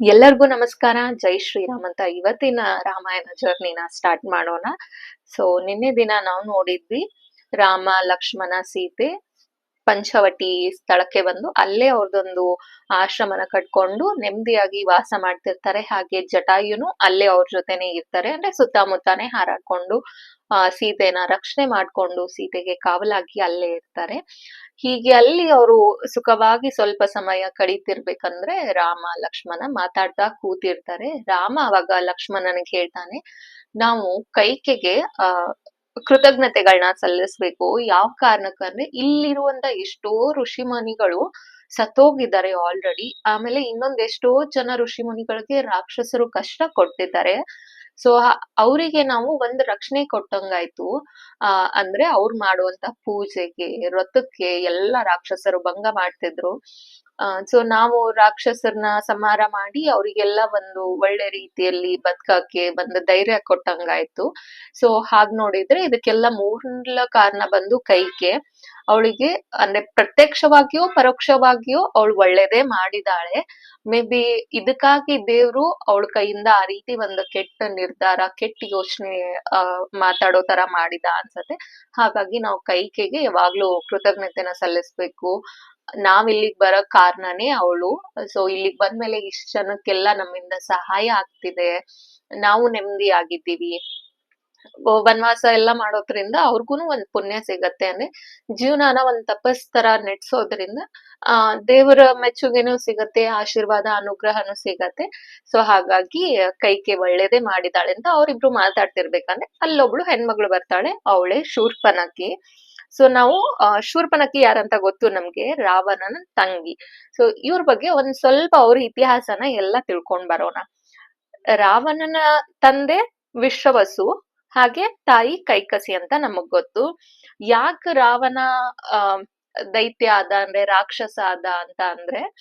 ಎಲ್ಲರಿಗೂ ನಮಸ್ಕಾರ. ಜೈ ಶ್ರೀರಾಮ್ ಅಂತ ಇವತ್ತಿನ ರಾಮಾಯಣ ಜರ್ನಿನ ಸ್ಟಾರ್ಟ್ ಮಾಡೋಣ. ಸೊ ನಿನ್ನೆ ದಿನ ನಾವು ನೋಡಿದ್ವಿ ರಾಮ, ಲಕ್ಷ್ಮಣ, ಸೀತೆ ಪಂಚವಟಿ ಸ್ಥಳಕ್ಕೆ ಬಂದು ಅಲ್ಲೇ ಅವ್ರದೊಂದು ಆಶ್ರಮನ ಕಟ್ಕೊಂಡು ನೆಮ್ಮದಿಯಾಗಿ ವಾಸ ಮಾಡ್ತಿರ್ತಾರೆ. ಹಾಗೆ ಜಟಾಯುನು ಅಲ್ಲೇ ಅವ್ರ ಜೊತೆನೆ ಇರ್ತಾರೆ. ಅಂದ್ರೆ ಸುತ್ತಮುತ್ತಾನೆ ಹಾರಾಡ್ಕೊಂಡು ಆ, ಸೀತೆನ ರಕ್ಷಣೆ ಮಾಡ್ಕೊಂಡು ಸೀತೆಗೆ ಕಾವಲಾಗಿ ಅಲ್ಲೇ ಇರ್ತಾರೆ. ಹೀಗೆ ಅಲ್ಲಿ ಅವರು ಸುಖವಾಗಿ ಸ್ವಲ್ಪ ಸಮಯ ಕಳೀತಿರ್ಬೇಕಂದ್ರೆ ರಾಮ, ಲಕ್ಷ್ಮಣ ಮಾತಾಡ್ತಾ ಕೂತಿರ್ತಾರೆ. ರಾಮ ಅವಾಗ ಲಕ್ಷ್ಮಣನಿಗೆ ಹೇಳ್ತಾನೆ, ನಾವು ಕೈಕೆಗೆ, ಆ ಕೃತಜ್ಞತೆಗಳನ್ನ ಸಲ್ಲಿಸ್ಬೇಕು. ಯಾವ ಕಾರಣಕ್ಕಂದ್ರೆ ಇಲ್ಲಿರುವಂತ ಎಷ್ಟೋ ಋಷಿ ಮುನಿಗಳು ಸತ್ತೋಗಿದ್ದಾರೆ ಆಲ್ರೆಡಿ ಆಮೇಲೆ ಇನ್ನೊಂದ್ ಎಷ್ಟೋ ಜನ ಋಷಿ ಮುನಿಗಳಿಗೆ ರಾಕ್ಷಸರು ಕಷ್ಟ ಕೊಟ್ಟಿದ್ದಾರೆ. ಸೊ ಅವರಿಗೆ ನಾವು ಒಂದು ರಕ್ಷಣೆ ಕೊಟ್ಟಂಗಾಯ್ತು. ಆ, ಅಂದ್ರೆ ಅವ್ರು ಮಾಡುವಂತ ಪೂಜೆಗೆ ವ್ರತಕ್ಕೆ ಎಲ್ಲ ರಾಕ್ಷಸರು ಭಂಗ ಮಾಡ್ತಿದ್ರು. ಆ ಸೊ ನಾವು ರಾಕ್ಷಸರನ್ನ ಸಂಹಾರ ಮಾಡಿ ಅವರಿಗೆಲ್ಲ ಒಂದು ಒಳ್ಳೆ ರೀತಿಯಲ್ಲಿ ಬದುಕಕ್ಕೆ ಒಂದು ಧೈರ್ಯ ಕೊಟ್ಟಂಗಾಯ್ತು. ಸೊ ಹಾಗ್ ನೋಡಿದ್ರೆ ಇದಕ್ಕೆಲ್ಲ ಮೂರ್ಲ ಕಾರಣ ಬಂದು ಕೈಕೆ. ಅವಳಿಗೆ ಅಂದ್ರೆ ಪ್ರತ್ಯಕ್ಷವಾಗಿಯೋ ಪರೋಕ್ಷವಾಗಿಯೋ ಅವಳು ಒಳ್ಳೇದೇ ಮಾಡಿದಾಳೆ. ಮೇ ಬಿ ಇದಕ್ಕಾಗಿ ದೇವ್ರು ಅವಳ ಕೈಯಿಂದ ಆ ರೀತಿ ಒಂದು ಕೆಟ್ಟ ನಿರ್ಧಾರ, ಕೆಟ್ಟ ಯೋಚನೆ ಮಾತಾಡೋ ತರ ಮಾಡಿದ ಅನ್ಸತ್ತೆ. ಹಾಗಾಗಿ ನಾವು ಕೈಕೆಗೆ ಯಾವಾಗ್ಲೂ ಕೃತಜ್ಞತೆನ ಸಲ್ಲಿಸ್ಬೇಕು. ನಾವ್ ಇಲ್ಲಿಗ್ ಬರೋ ಕಾರಣನೇ ಅವಳು. ಸೊ ಇಲ್ಲಿಗ್ ಬಂದ್ಮೇಲೆ ಇಷ್ಟ ಜನಕ್ಕೆಲ್ಲ ನಮ್ಮಿಂದ ಸಹಾಯ ಆಗ್ತಿದೆ. ನಾವು ನೆಮ್ಮದಿ ಆಗಿದ್ದೀವಿ. ವನವಾಸ ಎಲ್ಲ ಮಾಡೋದ್ರಿಂದ ಅವ್ರಿಗೂನು ಒಂದ್ ಪುಣ್ಯ ಸಿಗತ್ತೆ. ಅಂದ್ರೆ ಜೀವನಾನ ಒಂದ್ ತಪಸ್ ತರ ನೆಡ್ಸೋದ್ರಿಂದ, ಆ, ದೇವರ ಮೆಚ್ಚುಗೆನೂ ಸಿಗತ್ತೆ, ಆಶೀರ್ವಾದ, ಅನುಗ್ರಹನೂ ಸಿಗತ್ತೆ. ಸೊ ಹಾಗಾಗಿ ಕೈಕೆ ಒಳ್ಳೇದೇ ಮಾಡಿದಾಳೆ ಅಂತ ಅವ್ರಿಬ್ರು ಮಾತಾಡ್ತಿರ್ಬೇಕಂದ್ರೆ ಅಲ್ಲೊಬ್ಳು ಹೆಣ್ಮಗಳು ಬರ್ತಾಳೆ, ಅವಳೇ ಶೂರ್ಪನಕಿ ಸೊ ನಾವು ಶೂರ್ಪನಕಿ ಯಾರಂತ ಗೊತ್ತು ನಮ್ಗೆ? ರಾವಣನ ತಂಗಿ. ಸೊ ಇವ್ರ ಬಗ್ಗೆ ಒಂದ್ ಸ್ವಲ್ಪ ಅವ್ರ ಇತಿಹಾಸನ ಎಲ್ಲ ತಿಳ್ಕೊಂಡ್ ಬರೋಣ. ರಾವಣನ ತಂದೆ ವಿಶ್ವವಸು, ಹಾಗೆ ತಾಯಿ ಕೈಕಸಿ ಅಂತ ನಮಗ್ ಗೊತ್ತು. ಯಾಕ ರಾವಣ ದೈತ್ಯ ಆದ ಅಂದ್ರೆ, ರಾಕ್ಷಸ ಆದ ಅಂತ ಅಂದ್ರೆ,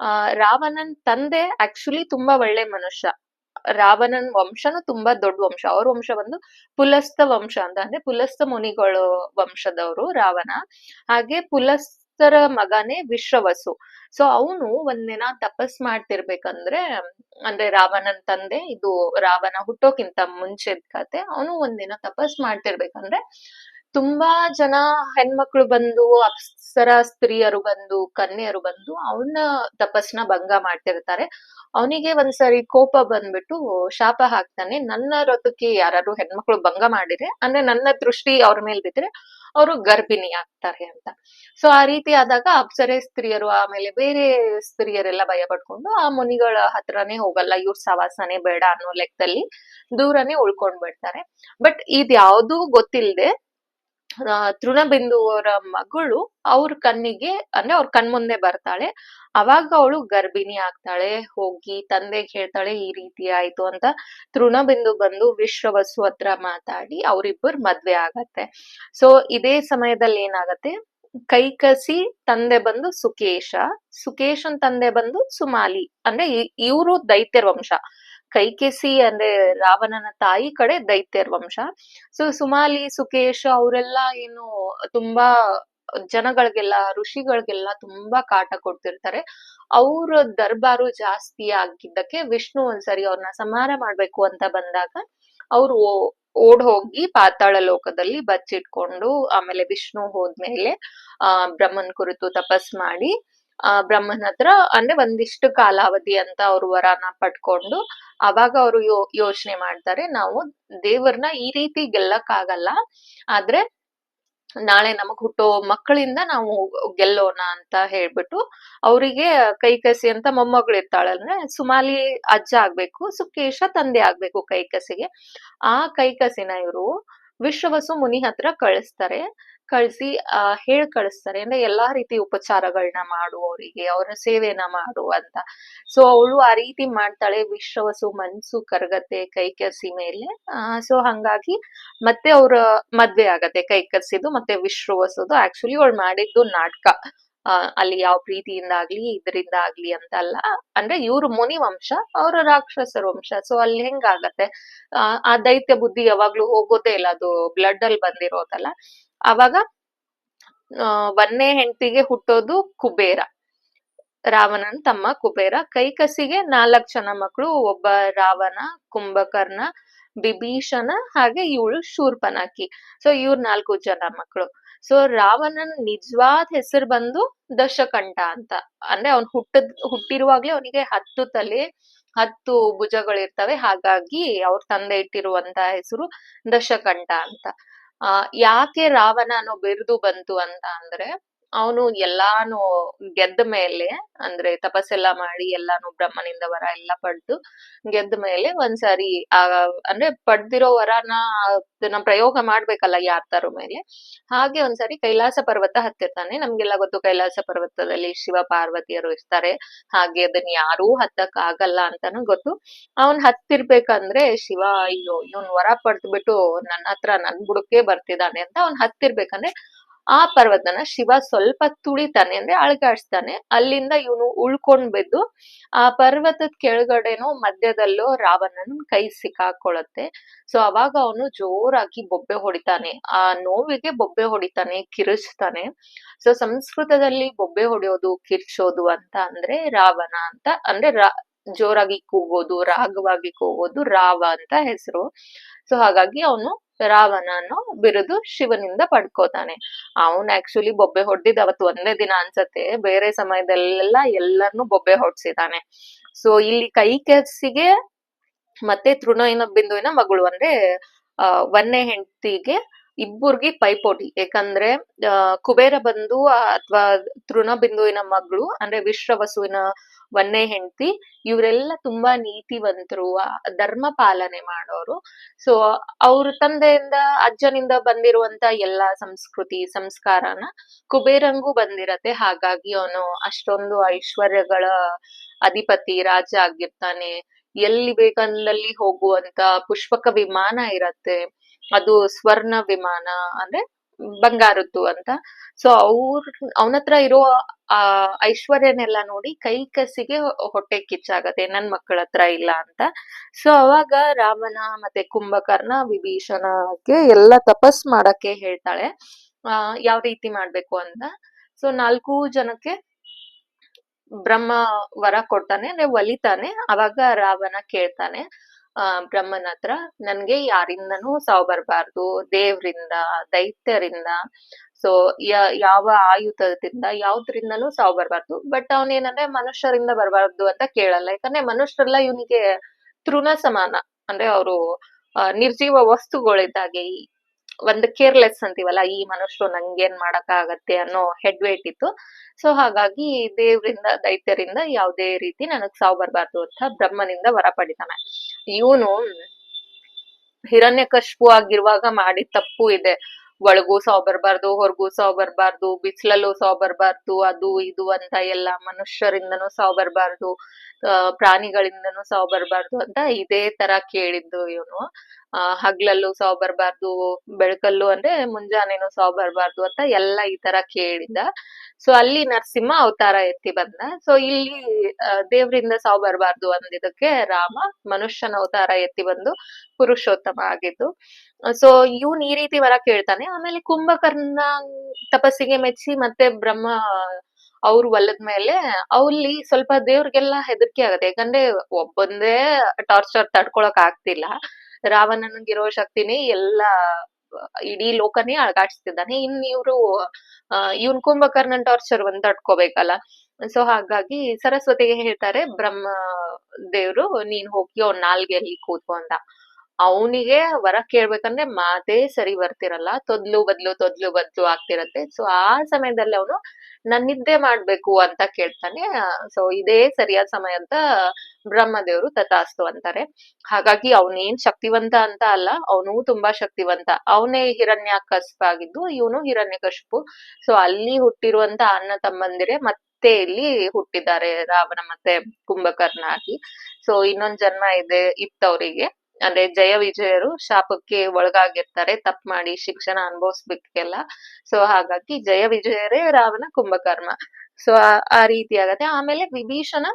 ಆ, ರಾವಣನ್ ತಂದೆ ಆಕ್ಚುಲಿ ತುಂಬಾ ಒಳ್ಳೆ ಮನುಷ್ಯ. ರಾವಣನ್ ವಂಶನು ತುಂಬಾ ದೊಡ್ಡ ವಂಶ. ಅವ್ರ ವಂಶ ಬಂದು ಪುಲಸ್ತ ವಂಶ ಅಂತ. ಅಂದ್ರೆ ಪುಲಸ್ತ ಮುನಿಗಳು ವಂಶದವರು ರಾವಣ. ಹಾಗೆ ಪುಲಸ್ತರ ಮಗನೇ ವಿಶ್ರವಸು ಸೊ ಅವನು ಒಂದಿನ ತಪಸ್ ಮಾಡ್ತಿರ್ಬೇಕಂದ್ರೆ, ಅಂದ್ರೆ ರಾವಣನ್ ತಂದೆ, ಇದು ರಾವಣ ಹುಟ್ಟೋಕ್ಕಿಂತ ಮುಂಚೆದ್ ಕತೆ, ಅವನು ಒಂದಿನ ತಪಸ್ ಮಾಡ್ತಿರ್ಬೇಕಂದ್ರೆ ತುಂಬಾ ಜನ ಹೆಣ್ಮಕ್ಳು ಬಂದು, ಅಪ್ಸರ ಸ್ತ್ರೀಯರು ಬಂದು ಕನ್ಯರು ಬಂದು ಅವನ ತಪಸ್ನ ಭಂಗ ಮಾಡ್ತಿರ್ತಾರೆ. ಅವನಿಗೆ ಒಂದ್ಸರಿ ಕೋಪ ಬಂದ್ಬಿಟ್ಟು ಶಾಪ ಹಾಕ್ತಾನೆ, ನನ್ನ ರಥಕ್ಕೆ ಯಾರು ಹೆಣ್ಮಕ್ಳು ಭಂಗ ಮಾಡಿದ್ರೆ, ಅಂದ್ರೆ ನನ್ನ ದೃಷ್ಟಿ ಅವ್ರ ಮೇಲೆ ಬಿದ್ರೆ ಅವರು ಗರ್ಭಿಣಿ ಆಗ್ತಾರೆ ಅಂತ. ಸೊ ಆ ರೀತಿ ಆದಾಗ ಅಪ್ಸರೆ ಸ್ತ್ರೀಯರು, ಆಮೇಲೆ ಬೇರೆ ಸ್ತ್ರೀಯರೆಲ್ಲ ಭಯ ಪಡ್ಕೊಂಡು ಆ ಮುನಿಗಳ ಹತ್ರನೇ ಹೋಗಲ್ಲ, ಇವ್ರ ಸವಾಸನೆ ಬೇಡ ಅನ್ನೋ ಲೆಕ್ಕದಲ್ಲಿ ದೂರನೇ ಉಳ್ಕೊಂಡ್ ಬಿಡ್ತಾರೆ ಬಟ್ ಇದ್ಯಾವುದೂ ಗೊತ್ತಿಲ್ಲದೆ ತೃಣಬಿಂದು ಅವರ ಮಗಳು ಅವ್ರ ಕಣ್ಣಿಗೆ, ಅಂದ್ರೆ ಅವ್ರ ಕಣ್ಮುಂದೆ ಬರ್ತಾಳೆ. ಅವಾಗ ಅವಳು ಗರ್ಭಿಣಿ ಆಗ್ತಾಳೆ, ಹೋಗಿ ತಂದೆಗೆ ಹೇಳ್ತಾಳೆ, ಈ ರೀತಿ ಆಯ್ತು ಅಂತ ತೃಣಬಿಂದು ಬಂದು ವಿಶ್ವವಸು ಹತ್ರ ಮಾತಾಡಿ ಅವ್ರಿಬ್ಬರು ಮದ್ವೆ ಆಗತ್ತೆ. ಸೊ ಇದೇ ಸಮಯದಲ್ಲಿ ಏನಾಗತ್ತೆ? ಕೈಕಸಿ ತಂದೆ ಬಂದು ಸುಕೇಶ, ಸುಕೇಶನ್ ತಂದೆ ಬಂದು ಸುಮಾಲಿ. ಅಂದ್ರೆ ಇವರು ದೈತ್ಯರ ವಂಶ ಕೈಕೆಸಿ ಅಂದ್ರೆ ರಾವಣನ ತಾಯಿ ಕಡೆ ದೈತ್ಯರ ವಂಶ. ಸೊ ಸುಮಾಲಿ, ಸುಕೇಶ್ ಅವರೆಲ್ಲ ಏನು ತುಂಬಾ ಜನಗಳಿಗೆಲ್ಲ, ಋಷಿಗಳಿಗೆಲ್ಲ ತುಂಬಾ ಕಾಟ ಕೊಡ್ತಿರ್ತಾರೆ. ಅವ್ರ ದರ್ಬಾರು ಜಾಸ್ತಿ ಆಗಿದ್ದಕ್ಕೆ ವಿಷ್ಣು ಒಂದ್ಸರಿ ಅವ್ರನ್ನ ಸಂಹಾರ ಮಾಡ್ಬೇಕು ಅಂತ ಬಂದಾಗ ಅವ್ರು ಓಡ್ ಹೋಗಿ ಪಾತಾಳ ಲೋಕದಲ್ಲಿ ಬಚ್ಚಿಟ್ಕೊಂಡು ಆಮೇಲೆ ವಿಷ್ಣು ಹೋದ್ಮೇಲೆ, ಆ, ಬ್ರಹ್ಮನ್ ಕುರಿತು ತಪಸ್ ಮಾಡಿ ಆ ಬ್ರಹ್ಮನ ಹತ್ರ ಅಂದ್ರೆ ಒಂದಿಷ್ಟು ಕಾಲಾವಧಿ ಅಂತ ಅವ್ರು ವರನ ಪಡ್ಕೊಂಡು ಅವಾಗ ಅವರು ಯೋ, ಯೋಚನೆ ಮಾಡ್ತಾರೆ. ನಾವು ದೇವರನ್ನ ಈ ರೀತಿ ಗೆಲ್ಲಕ್ ಆಗಲ್ಲ ಆದ್ರೆ ನಾಳೆ ನಮಗ್ ಹುಟ್ಟೋ ಮಕ್ಕಳಿಂದ ನಾವು ಗೆಲ್ಲೋಣ ಅಂತ ಹೇಳ್ಬಿಟ್ಟು ಅವರಿಗೆ ಕೈಕಸಿ ಅಂತ ಮೊಮ್ಮಗಳು ಇರ್ತಾಳಂದ್ರೆ ಸುಮಾಲಿ ಅಜ್ಜ ಆಗ್ಬೇಕು, ಸುಕೇಶ ತಂದೆ ಆಗ್ಬೇಕು ಕೈಕಸಿಗೆ. ಆ ಕೈಕಸಿನ ಇವರು ವಿಶ್ವವಸು ಮುನಿ ಹತ್ರ ಕಳಿಸ್ತಾರೆ. ಕಳಿಸಿ, ಆ, ಹೇಳ್ ಕಳಿಸ್ತಾರೆ. ಅಂದ್ರೆ ಎಲ್ಲಾ ರೀತಿ ಉಪಚಾರಗಳನ್ನ ಮಾಡು ಅವರಿಗೆ, ಅವರ ಸೇವೆನ ಮಾಡು ಅಂತ. ಸೊ ಅವಳು ಆ ರೀತಿ ಮಾಡ್ತಾಳೆ ವಿಶ್ವವಸು ಮನ್ಸು ಕರಗತ್ತೆ ಕೈಕಸಿ ಮೇಲೆ. ಆ ಸೊ ಹಂಗಾಗಿ ಮತ್ತೆ ಅವ್ರ ಮದ್ವೆ ಆಗತ್ತೆ ಕೈಕಸಿದು ಮತ್ತೆ ವಿಶ್ವವಸುದು. ಆಕ್ಚುಲಿ ಅವಳು ಮಾಡಿದ್ದು ನಾಟಕ. ಅಲ್ಲಿ ಯಾವ ಪ್ರೀತಿಯಿಂದ ಆಗ್ಲಿ, ಇದರಿಂದ ಆಗ್ಲಿ ಅಂತ ಅಲ್ಲ ಅಂದ್ರೆ ಇವ್ರು ಮುನಿ ವಂಶ ಅವ್ರ ರಾಕ್ಷಸರ ವಂಶ. ಸೊ ಅಲ್ಲಿ ಹೆಂಗಾಗತ್ತೆ? ಆ ದೈತ್ಯ ಬುದ್ಧಿ ಯಾವಾಗ್ಲೂ ಹೋಗೋದೇ ಇಲ್ಲ. ಅದು ಬ್ಲಡ್ ಅಲ್ಲಿ ಬಂದಿರೋದಲ್ಲ. ಅವಾಗ ಒಂದೇ ಹೆಂಡತಿಗೆ ಹುಟ್ಟೋದು ಕುಬೇರ. ರಾವಣನ್ ತಮ್ಮ ಕುಬೇರ. ಕೈಕಸಿಗೆ ನಾಲ್ಕು ಜನ ಮಕ್ಕಳು ಒಬ್ಬ ರಾವಣ, ಕುಂಭಕರ್ಣ ಬಿಭೀಷಣ ಹಾಗೆ ಇವಳು ಶೂರ್ಪನಾಕಿ ಸೊ ಇವ್ರ ನಾಲ್ಕು ಜನ ಮಕ್ಕಳು ಸೊ ರಾವಣನ ನಿಜವಾದ ಹೆಸರು ಬಂದು ದಶಕಂಠ ಅಂತ. ಅಂದ್ರೆ ಅವ್ನ್ ಹುಟ್ಟದ್, ಹುಟ್ಟಿರುವಾಗ್ಲೇ ಅವನಿಗೆ ಹತ್ತು ತಲೆ, ಹತ್ತು ಭುಜಗಳಿರ್ತವೆ. ಹಾಗಾಗಿ ಅವ್ರ ತಂದೆ ಇಟ್ಟಿರುವಂತ ಹೆಸರು ದಶಕಂಠ ಅಂತ. ಆ, ಯಾಕೆ ರಾವಣ ಅನ್ನೋ ಬಿರುದು ಬಂತು ಅಂತ ಅಂದ್ರೆ ಅವನು ಎಲ್ಲಾನು ಗೆದ್ದ ಮೇಲೆ, ಅಂದ್ರೆ ತಪಸ್ಸೆಲ್ಲ ಮಾಡಿ ಎಲ್ಲಾನು ಬ್ರಹ್ಮನಿಂದ ವರ ಎಲ್ಲ ಪಡೆದು ಗೆದ್ದ ಮೇಲೆ ಒಂದ್ಸಾರಿ ಆ, ಅಂದ್ರೆ ಪಡ್ದಿರೋ ವರನ ಅದನ್ನ ಪ್ರಯೋಗ ಮಾಡ್ಬೇಕಲ್ಲ ಯಾರ್ತಾರ ಮೇಲೆ. ಹಾಗೆ ಒಂದ್ಸರಿ ಕೈಲಾಸ ಪರ್ವತ ಹತ್ತಿರ್ತಾನೆ. ನಮ್ಗೆಲ್ಲ ಗೊತ್ತು ಕೈಲಾಸ ಪರ್ವತದಲ್ಲಿ ಶಿವ ಪಾರ್ವತಿಯರು ಇರ್ತಾರೆ. ಹಾಗೆ ಅದನ್ನ ಯಾರೂ ಹತ್ತಕ್ ಆಗಲ್ಲ ಅಂತಾನು ಗೊತ್ತು. ಅವನ್ ಹತ್ತಿರ್ಬೇಕಂದ್ರೆ ಶಿವ ಅಯ್ಯೋ, ಇವನ್ ವರ ಪಡ್ದ್ಬಿಟ್ಟು ನನ್ನ ಹತ್ರ ನನ್ ಬುಡಕ್ಕೆ ಬರ್ತಿದ್ದಾನೆ ಅಂತ ಅವ್ನ್ ಹತ್ತಿರ್ಬೇಕಂದ್ರೆ ಆ ಪರ್ವತನ ಶಿವ ಸ್ವಲ್ಪ ತುಳಿತಾನೆ, ಅಂದ್ರೆ ಅಳ್ಗಾಡ್ಸ್ತಾನೆ. ಅಲ್ಲಿಂದ ಇವನು ಉಳ್ಕೊಂಡ್ ಬಿದ್ದು ಆ ಪರ್ವತದ ಕೆಳಗಡೆನೋ ಮಧ್ಯದಲ್ಲೋ ರಾವಣನ ಕೈ ಸಿಕ್ಕಾಕೊಳ್ಳುತ್ತೆ. ಸೊ ಅವಾಗ ಅವನು ಜೋರಾಗಿ ಬೊಬ್ಬೆ ಹೊಡಿತಾನೆ. ಆ ನೋವಿಗೆ ಬೊಬ್ಬೆ ಹೊಡಿತಾನೆ, ಕಿರಿಸ್ತಾನೆ. ಸೊ ಸಂಸ್ಕೃತದಲ್ಲಿ ಬೊಬ್ಬೆ ಹೊಡೆಯೋದು, ಕಿರ್ಚೋದು ಅಂತ ಅಂದ್ರೆ ರಾವಣ ಅಂತ, ಅಂದ್ರೆ ರಾ, ಜೋರಾಗಿ ಕೂಗೋದು ರಾಗವಾಗಿ ಕೂಗೋದು, ರಾವ ಅಂತ ಹೆಸರು. ಸೊ ಹಾಗಾಗಿ ಅವನು ರಾವಣನ ಬಿರುದು ಶಿವನಿಂದ ಪಡ್ಕೋತಾನೆ. ಅವನ್ ಆಕ್ಚುಲಿ ಬೊಬ್ಬೆ ಹೊಡೆದಿದ್ದ ಅವತ್ತು ಒಂದೇ ದಿನ ಅನ್ಸತ್ತೆ. ಬೇರೆ ಸಮಯದಲ್ಲೆಲ್ಲ ಎಲ್ಲರನ್ನು ಬೊಬ್ಬೆ ಹೊಡ್ಸಿದಾನೆ. ಸೊ ಇಲ್ಲಿ ಕೈ ಕೆಸಿಗೆ ಮತ್ತೆ ತೃಣಯಿನ ಬಿಂದುವಿನ ಮಗಳು ಅಂದ್ರೆ ಅಹ್ ಒಂದೇ ಹೆಂಡತಿಗೆ ಇಬ್ಬರಿಗೆ ಪೈಪೋಟಿ. ಯಾಕಂದ್ರೆ ಕುಬೇರ ಬಂದು ಅಥವಾ ತೃಣ ಬಿಂದುವಿನ ಮಗಳು, ಅಂದ್ರೆ ವಿಶ್ವವಸುವಿನ ಒಂದೇ ಹೆಂಡತಿ, ಇವರೆಲ್ಲ ತುಂಬಾ ನೀತಿವಂತರು ಧರ್ಮ ಪಾಲನೆ ಮಾಡೋರು. ಸೊ ಅವ್ರ ತಂದೆಯಿಂದ ಅಜ್ಜನಿಂದ ಬಂದಿರುವಂತ ಎಲ್ಲಾ ಸಂಸ್ಕೃತಿ, ಸಂಸ್ಕಾರನ ಕುಬೇರಂಗೂ ಬಂದಿರತ್ತೆ. ಹಾಗಾಗಿ ಅವನು ಅಷ್ಟೊಂದು ಐಶ್ವರ್ಯಗಳ ಅಧಿಪತಿ, ರಾಜ ಆಗಿರ್ತಾನೆ. ಎಲ್ಲಿ ಬೇಕಂದಲ್ಲಿ ಹೋಗುವಂತ ಪುಷ್ಪಕ ವಿಮಾನ ಇರತ್ತೆ. ಅದು ಸ್ವರ್ಣ ವಿಮಾನ ಅಂದ್ರೆ ಬಂಗಾರದ್ದು ಅಂತ. ಸೊ ಅವ್ರ ಅವನತ್ರ ಇರೋ ಆ ಐಶ್ವರ್ಯನೆಲ್ಲ ನೋಡಿ ಕೈ ಕಸಿಗೆ ಹೊಟ್ಟೆ ಕಿಚ್ಚಾಗತ್ತೆ, ನನ್ ಮಕ್ಕಳ ಹತ್ರ ಇಲ್ಲ ಅಂತ. ಸೊ ಅವಾಗ ರಾಮನ ಮತ್ತೆ ಕುಂಭಕರ್ಣ ವಿಭೀಷಣಗೆ ಎಲ್ಲ ತಪಸ್ ಮಾಡಕ್ಕೆ ಹೇಳ್ತಾಳೆ, ಆ, ಯಾವ ರೀತಿ ಮಾಡ್ಬೇಕು ಅಂತ. ಸೊ ನಾಲ್ಕು ಜನಕ್ಕೆ ಬ್ರಹ್ಮ ವರ ಕೊಡ್ತಾನೆ, ಅಂದ್ರೆ ಒಲಿತಾನೆ, ಅವಾಗ ರಾವಣ ಕೇಳ್ತಾನೆ. ಆ, ಬ್ರಹ್ಮನ ಹತ್ರ ನನ್ಗೆ ಯಾರಿಂದನೂ ಸಾವು ಬರಬಾರ್ದು, ದೇವ್ರಿಂದ, ದೈತ್ಯರಿಂದ. ಸೊ ಯಾವ ಆಯುಧದಿಂದ ಯಾವ್ದ್ರಿಂದನೂ ಸಾವು ಬರಬಾರ್ದು. ಬಟ್ ಅವನೇನಂದ್ರೆ ಮನುಷ್ಯರಿಂದ ಬರಬಾರ್ದು ಅಂತ ಕೇಳಲ್ಲ. ಯಾಕಂದ್ರೆ ಮನುಷ್ಯರೆಲ್ಲ ಇವನಿಗೆ ತೃಣ ಸಮಾನ. ಅಂದ್ರೆ ಅವರು ನಿರ್ಜೀವ ವಸ್ತುಗಳಿದ್ದಾಗೆ ಒಂದು ಕೇರ್ಲೆಸ್ ಅಂತೀವಲ್ಲ, ಈ ಮನುಷ್ಯರು ನಂಗೇನ್ ಮಾಡಕ್ ಆಗತ್ತೆ ಅನ್ನೋ ಹೆಡ್ ವೇಟ್ ಇತ್ತು. ಸೊ ಹಾಗಾಗಿ ದೇವ್ರಿಂದ, ದೈತ್ಯರಿಂದ ಯಾವುದೇ ರೀತಿ ನನಗ್ ಸಾವು ಬರ್ಬಾರ್ದು ಅಂತ ಬ್ರಹ್ಮನಿಂದ ವರ ಪಡಿತಾನೆ ಇವನು ಹಿರಣ್ಯಕಶ್ಪು ಆಗಿರುವಾಗ ಮಾಡಿದ ತಪ್ಪು ಇದೆ. ಒಳಗೂ ಸಾವು ಬರ್ಬಾರ್ದು, ಹೊರಗೂ ಸಾವು ಬರ್ಬಾರ್ದು, ಬಿಸಿಲಲ್ಲೂ ಸಾವು ಬರ್ಬಾರ್ದು, ಅದು ಇದು ಅಂತ ಎಲ್ಲ ಮನುಷ್ಯರಿಂದನೂ ಸಾವು ಬರ್ಬಾರ್ದು. ಪ್ರಾಣಿಗಳಿಂದನೂ ಸಾವು ಬರ್ಬಾರ್ದು ಅಂತ ಇದೇ ತರ ಕೇಳಿದ್ದು ಇವನು. ಹಗ್ಲಲ್ಲೂ ಸಾವು ಬರ್ಬಾರ್ದು, ಬೆಳಕಲ್ಲೂ ಅಂದ್ರೆ ಮುಂಜಾನೆನೂ ಸಾವು ಬರ್ಬಾರ್ದು ಅಂತ ಎಲ್ಲ ಈ ತರ ಕೇಳಿದ ಸೊ ಅಲ್ಲಿ ನರಸಿಂಹ ಅವತಾರ ಎತ್ತಿ ಬಂದ. ಸೊ ಇಲ್ಲಿ ದೇವರಿಂದ ಸಾವು ಬರಬಾರ್ದು ಅಂದಿದ್ದಕ್ಕೆ ರಾಮ ಮನುಷ್ಯನ ಅವತಾರ ಎತ್ತಿ ಬಂದು ಪುರುಷೋತ್ತಮ ಆಗಿದ್ದು. ಸೊ ಇವನ್ ಈ ರೀತಿ ವರ ಕೇಳ್ತಾನೆ. ಆಮೇಲೆ ಕುಂಭಕರ್ಣ ತಪಸ್ಸಿಗೆ ಮೆಚ್ಚಿ ಮತ್ತೆ ಬ್ರಹ್ಮ ಅವ್ರು ಒಲ್ಲದ ಮೇಲೆ ಅಲ್ಲಿ ಸ್ವಲ್ಪ ದೇವ್ರಿಗೆಲ್ಲ ಹೆದರಿಕೆ ಆಗುತ್ತೆ. ಯಾಕಂದ್ರೆ ಒಬ್ಬಂದೇ ಟಾರ್ಚರ್ ತಡ್ಕೊಳಕ್ ಆಗ್ತಿಲ್ಲ. ರಾವಣನಿಗಿರೋ ಶಕ್ತಿನೇ ಎಲ್ಲ ಇಡೀ ಲೋಕನೇ ಅಳಗಾಡಿಸ್ತಿದ್ದಾನೆ. ಇನ್ ಇವ್ರು ಇವನ್ ಕುಂಭಕರ್ಣನ್ ಟಾರ್ಚರ್ ಒಂದ್ ತಡ್ಕೋಬೇಕಲ್ಲ. ಸೊ ಹಾಗಾಗಿ ಸರಸ್ವತಿಗೆ ಹೇಳ್ತಾರೆ, ಬ್ರಹ್ಮ ದೇವ್ರು, ನೀನ್ ಹೋಗಿ ಅವ್ನ ನಾಲ್ಗೆಯಲ್ಲಿ ಕೂತ್ಕೊಂಡ. ಅವನಿಗೆ ವರ ಕೇಳ್ಬೇಕಂದ್ರೆ ಮಾತೇ ಸರಿ ಬರ್ತಿರಲ್ಲ. ತೊದ್ಲು ಬದ್ಲು ತೊದ್ಲು ಬದ್ಲು ಆಗ್ತಿರತ್ತೆ. ಸೊ ಆ ಸಮಯದಲ್ಲಿ ಅವನು ನನ್ನಿದ್ದೆ ಮಾಡ್ಬೇಕು ಅಂತ ಕೇಳ್ತಾನೆ. ಸೊ ಇದೇ ಸರಿಯಾದ ಸಮಯ ಅಂತ ಬ್ರಹ್ಮದೇವರು ತಥಾಸ್ತು ಅಂತಾರೆ. ಹಾಗಾಗಿ ಅವನೇನ್ ಶಕ್ತಿವಂತ ಅಂತ ಅಲ್ಲ, ಅವನು ತುಂಬಾ ಶಕ್ತಿವಂತ. ಅವನೇ ಹಿರಣ್ಯಾಕಸ್ಪ ಆಗಿದ್ದು ಇವನು ಹಿರಣ್ಯಕಶ್ಪು. ಸೊ ಅಲ್ಲಿ ಹುಟ್ಟಿರುವಂತ ಅನ್ನ ತಮ್ಮಂದಿರೇ ಮತ್ತೆ ಇಲ್ಲಿ ಹುಟ್ಟಿದ್ದಾರೆ ರಾವಣ ಮತ್ತೆ ಕುಂಭಕರ್ಣ ಆಗಿ. ಸೊ ಇನ್ನೊಂದ್ ಜನ್ಮ ಇದೆ ಇತ್ತವರಿಗೆ. ಅಂದ್ರೆ ಜಯ ವಿಜಯರು ಶಾಪಕ್ಕೆ ಒಳಗಾಗಿರ್ತಾರೆ, ತಪ್ಪು ಮಾಡಿ ಶಿಕ್ಷಣ ಅನುಭವಿಸ್ಬೇಕೆಲ್ಲ. ಸೊ ಹಾಗಾಗಿ ಜಯ ವಿಜಯರೇ ರಾವಣ ಕುಂಭಕರ್ಮ. ಸೊ ಆ ರೀತಿ ಆಗತ್ತೆ. ಆಮೇಲೆ ವಿಭೀಷಣ,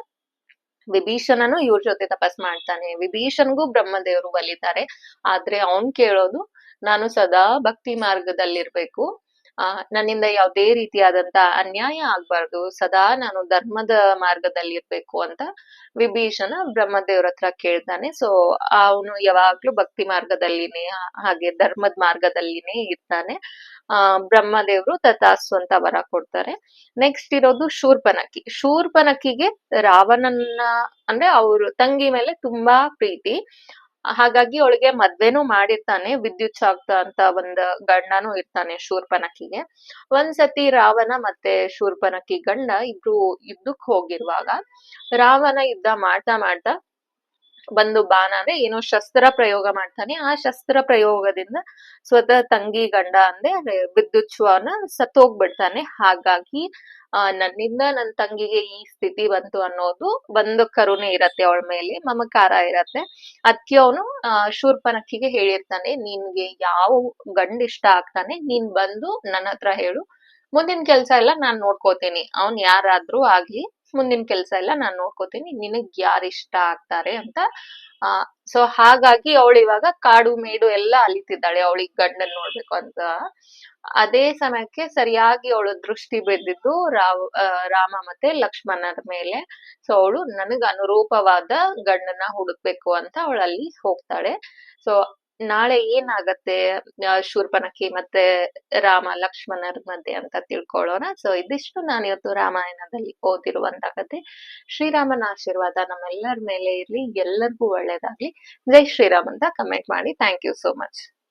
ವಿಭೀಷಣನು ಇವ್ರ ಜೊತೆ ತಪಸ್ ಮಾಡ್ತಾನೆ. ವಿಭೀಷಣ್ಗೂ ಬ್ರಹ್ಮದೇವರು ಬಲಿತಾರೆ. ಆದ್ರೆ ಅವನ್ ಕೇಳೋದು, ನಾನು ಸದಾ ಭಕ್ತಿ ಮಾರ್ಗದಲ್ಲಿರ್ಬೇಕು. ಆ, ನನ್ನಿಂದ ಯಾವುದೇ ರೀತಿಯಾದಂತ ಅನ್ಯಾಯ ಆಗ್ಬಾರ್ದು. ಸದಾ ನಾನು ಧರ್ಮದ ಮಾರ್ಗದಲ್ಲಿ ಇರ್ಬೇಕು ಅಂತ ವಿಭೀಷಣ ಬ್ರಹ್ಮದೇವ್ರ ಹತ್ರ ಕೇಳ್ತಾನೆ. ಸೊ ಅವನು ಯಾವಾಗ್ಲೂ ಭಕ್ತಿ ಮಾರ್ಗದಲ್ಲಿನೇ, ಹಾಗೆ ಧರ್ಮದ ಮಾರ್ಗದಲ್ಲಿನೇ ಇರ್ತಾನೆ. ಆ, ಬ್ರಹ್ಮದೇವ್ರು ತಥಾಸ್ತು ಅಂತ ವರ ಕೊಡ್ತಾರೆ. ನೆಕ್ಸ್ಟ್ ಇರೋದು ಶೂರ್ಪನಕ್ಕಿ. ಶೂರ್ಪನಕ್ಕಿಗೆ ರಾವಣನ್ನ, ಅಂದ್ರೆ ಅವ್ರ ತಂಗಿ ಮೇಲೆ ತುಂಬಾ ಪ್ರೀತಿ. ಹಾಗಾಗಿ ಅವಳಿಗೆ ಮದ್ವೆನೂ ಮಾಡಿರ್ತಾನೆ, ವಿದ್ಯುತ್ ಶಾಕ್ತ ಅಂತ ಒಂದ್ ಗಂಡನೂ ಇರ್ತಾನೆ ಶೂರ್ಪನಖಿಗೆ ಒಂದ್ಸತಿ ರಾವಣ ಮತ್ತೆ ಶೂರ್ಪನಖಿ ಗಂಡ ಇಬ್ರು ಯುದ್ಧಕ್ ಹೋಗಿರುವಾಗ, ರಾವಣ ಯುದ್ಧ ಮಾಡ್ತಾ ಮಾಡ್ತಾ ಬಂದು ಬಾಣ ಅಂದ್ರೆ ಏನೋ ಶಸ್ತ್ರ ಪ್ರಯೋಗ ಮಾಡ್ತಾನೆ. ಆ ಶಸ್ತ್ರ ಪ್ರಯೋಗದಿಂದ ಸ್ವತಃ ತಂಗಿ ಗಂಡ ಅಂದ್ರೆ ವಿದ್ಯುಚ್ಛ್ವಾನ ಸತ್ತೋಗ್ಬಿಡ್ತಾನೆ ಹಾಗಾಗಿ, ಆ, ನನ್ನಿಂದ ನನ್ನ ತಂಗಿಗೆ ಈ ಸ್ಥಿತಿ ಬಂತು ಅನ್ನೋದು ಒಂದು ಕರುಣೆ ಇರತ್ತೆ ಅವಳ ಮೇಲೆ, ಮಮಕಾರ ಇರತ್ತೆ. ಅದಕ್ಕೆ ಅವನು, ಆ ಶೂರ್ಪನಕ್ಕಿಗೆ ಹೇಳಿರ್ತಾನೆ, ನಿನ್ಗೆ ಯಾವ ಗಂಡ ಇಷ್ಟ ಆಗ್ತಾನೆ, ನೀನ್ ಬಂದು ನನ್ನ ಹತ್ರ ಹೇಳು. ಮುಂದಿನ ಕೆಲ್ಸ ಎಲ್ಲ ನಾನ್ ನೋಡ್ಕೋತೀನಿ. ಅವ್ನ್ ಯಾರಾದ್ರೂ ಆಗ್ಲಿ ಮುಂದಿನ ಕೆಲಸ ಎಲ್ಲ ನಾನು ನೋಡ್ಕೋತೀನಿ. ನಿನಗ್ ಯಾರು ಇಷ್ಟ ಆಗ್ತಾರೆ ಅಂತ. ಆ ಸೊ ಹಾಗಾಗಿ ಅವಳು ಇವಾಗ ಕಾಡು, ಮೇಡು ಎಲ್ಲ ಅಲಿತಿದ್ದಾಳೆ. ಅವಳಿಗೆ ಗಂಡನ್ ನೋಡ್ಬೇಕು ಅಂತ. ಅದೇ ಸಮಯಕ್ಕೆ ಸರಿಯಾಗಿ ಅವಳು ದೃಷ್ಟಿ ಬಿದ್ದಿದ್ದು ರಾವ್ ರಾಮ ಮತ್ತೆ ಲಕ್ಷ್ಮಣರ ಮೇಲೆ. ಸೊ ಅವಳು ನನಗ್ ಅನುರೂಪವಾದ ಗಂಡನ ಹುಡುಕ್ಬೇಕು ಅಂತ ಅವಳಲ್ಲಿ ಹೋಗ್ತಾಳೆ. ಸೊ ನಾಳೆ ಏನಾಗತ್ತೆ? ಶೂರ್ಪನಖಿ ಮತ್ತೆ ರಾಮ, ಲಕ್ಷ್ಮಣರ ಮಧ್ಯೆ ಅಂತ ತಿಳ್ಕೊಳ್ಳೋಣ. ಸೊ ಇದಿಷ್ಟು ನಾನು ಇವತ್ತು ರಾಮಾಯಣದಲ್ಲಿ ಓದಿರುವಂತ ಕತೆ ಶ್ರೀರಾಮನ ಆಶೀರ್ವಾದ ನಮ್ಮೆಲ್ಲರ ಮೇಲೆ ಇರ್ಲಿ. ಎಲ್ಲರಿಗೂ ಒಳ್ಳೇದಾಗ್ಲಿ. ಜೈ ಶ್ರೀರಾಮ್ ಅಂತ ಕಮೆಂಟ್ ಮಾಡಿ. Thank you so much